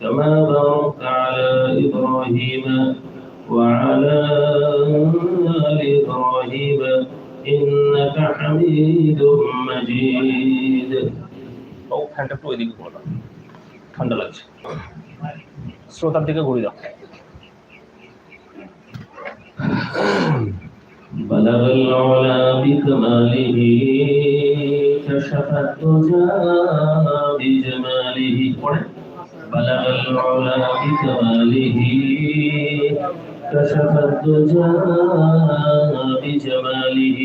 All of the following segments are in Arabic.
كما باركت على إبراهيم وعلى آل إبراهيم إنك حميد مجيد ও ফ্যানটা একটু ওইদিকে করে দাও ঠান্ডা লাগছে শ্রোতার দিকে ঘুরে দাও بلغ العلا بكماله كشف الدجى بجماله بلغ العلا بكماله كشف الدجى بجماله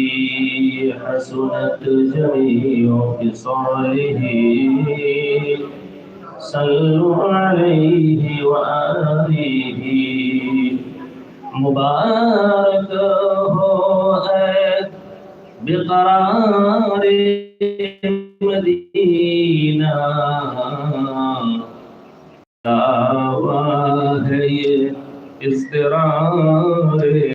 حسنت جميع خصاله صلوا عليه وآله. مبارك هو بقرار مدینہ ইসরারে